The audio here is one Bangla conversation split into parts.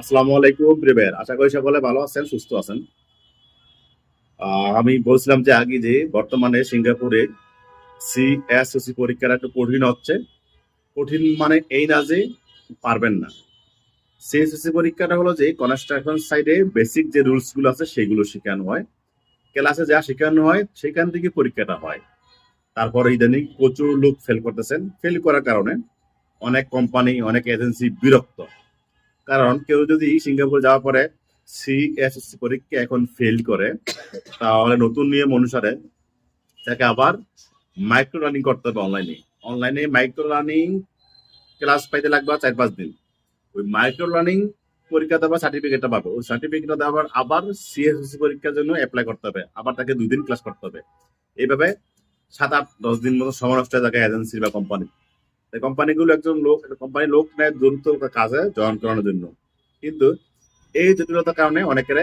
আসসালামু আলাইকুম প্রিবের আশা করি সকলে ভালো আছেন, সুস্থ আছেন। আমি বলছিলাম যে আগে যে বর্তমানে সিঙ্গাপুরে সিএসওসি পরীক্ষাটা একটু কঠিন হচ্ছে। কঠিন মানে এই না যে পারবেন না। সিএসওসি পরীক্ষাটা হলো যে কনস্ট্রাকশন সাইডে বেসিক যে রুলসগুলো আছে, সেগুলো শেখানো হয়। ক্লাসে যা শেখানো হয়, সেখান থেকে পরীক্ষাটা হয়। তারপরে ইদানিং প্রচুর লোক ফেল করতেছেন। ফেল করার কারণে অনেক কোম্পানি অনেক এজেন্সি বিরক্ত। কারণ কেউ যদি সিঙ্গাপুর যাওয়ার পরে সিএসএসসি পরীক্ষা এখন ফেল করে, তাহলে নতুন নিয়ম অনুসারে তাকে আবার মাইক্রো লার্নিং করতে হবে অনলাইনে অনলাইনে মাইক্রো লার্নিং ক্লাস পাইতে লাগবে চার পাঁচ দিন। ওই মাইক্রো লার্নিং পরীক্ষা দেওয়ার সার্টিফিকেটটা পাবে। ওই সার্টিফিকেটটা দেওয়ার আবার সিএসএসসি পরীক্ষার জন্য অ্যাপ্লাই করতে হবে। আবার তাকে দুই দিন ক্লাস করতে হবে। এইভাবে সাত, আট, দশ দিন মতো সময় নষ্ট হয়ে থাকে এজেন্সি বা কোম্পানি কোম্পানিগুলো একজন লোক কোম্পানি লোক নেয় দ্রুত কাজে জয়েন করানোর জন্য। কিন্তু এই জটিলতার কারণে অনেকের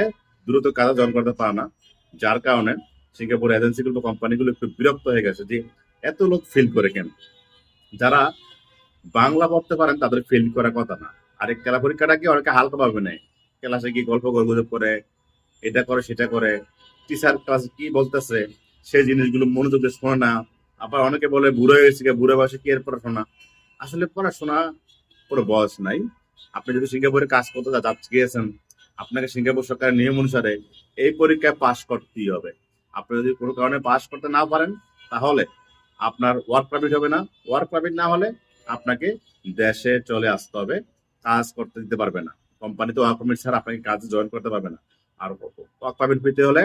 দ্রুত কাজে জয়েন করতে পারে না। যার কারণে সিঙ্গাপুর এজেন্সিগুলো বা কোম্পানিগুলো একটু বিরক্ত হয়ে গেছে যে, এত লোক ফিল করে কেন? যারা বাংলা পড়তে পারেন, তাদের ফিল করার কথা না। আর এই খেলা পরীক্ষাটাকে অনেকে হালকা ভাবে নেয়? ক্লাসে কি গল্প গুজব করে, এটা করে, সেটা করে। টিচার ক্লাসে কি বলতেছে, সেই জিনিসগুলো মনোযোগ দিয়ে শোনে না। আবার অনেকে বলে বুড়ো হয়ে গেছে, বুড়ো বয়সে কি এর পড়াশোনা? আসলে পড়াশোনা কোনো বয়স নাই। আপনি যদি সিঙ্গাপুরে কাজ করতে গিয়েছেন, আপনাকে সিঙ্গাপুর সরকারের নিয়ম অনুসারে এই পরীক্ষায় পাশ করতেই হবে। আপনি যদি কোনো কারণে পাশ করতে না পারেন, তাহলে আপনার ওয়ার্ক পারমিট হবে না। ওয়ার্ক পারমিট না হলে আপনাকে দেশে চলে আসতে হবে, কাজ করতে দিতে পারবে না। কোম্পানিতে ওয়ার্ক পারমিট ছাড়া আপনাকে কাজে জয়েন করতে পারবে না। আর ওয়ার্ক পারমিট পেতে হলে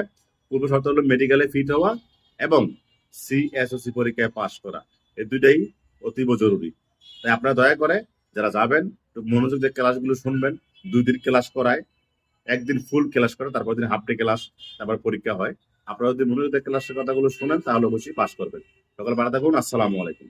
পূর্ব শর্ত হলো মেডিকেলে ফিট হওয়া এবং সিএসওসি পরীক্ষায় পাশ করা। এই দুইটাই অতীব জরুরি। তাই আপনারা দয়া করে যারা যাবেন মনোযোগ দিয়ে ক্লাসগুলো শুনবেন। দুই দিন ক্লাস করায়, একদিন ফুল ক্লাস করে তারপর দিন হাফ ডে ক্লাস তারপর পরীক্ষা হয়। আপনারা যদি মনোযোগ দিয়ে ক্লাসের কথাগুলো শুনেন, তাহলে অবশ্যই পাশ করবেন। সকাল বেলা থাকুন, আসসালামু আলাইকুম।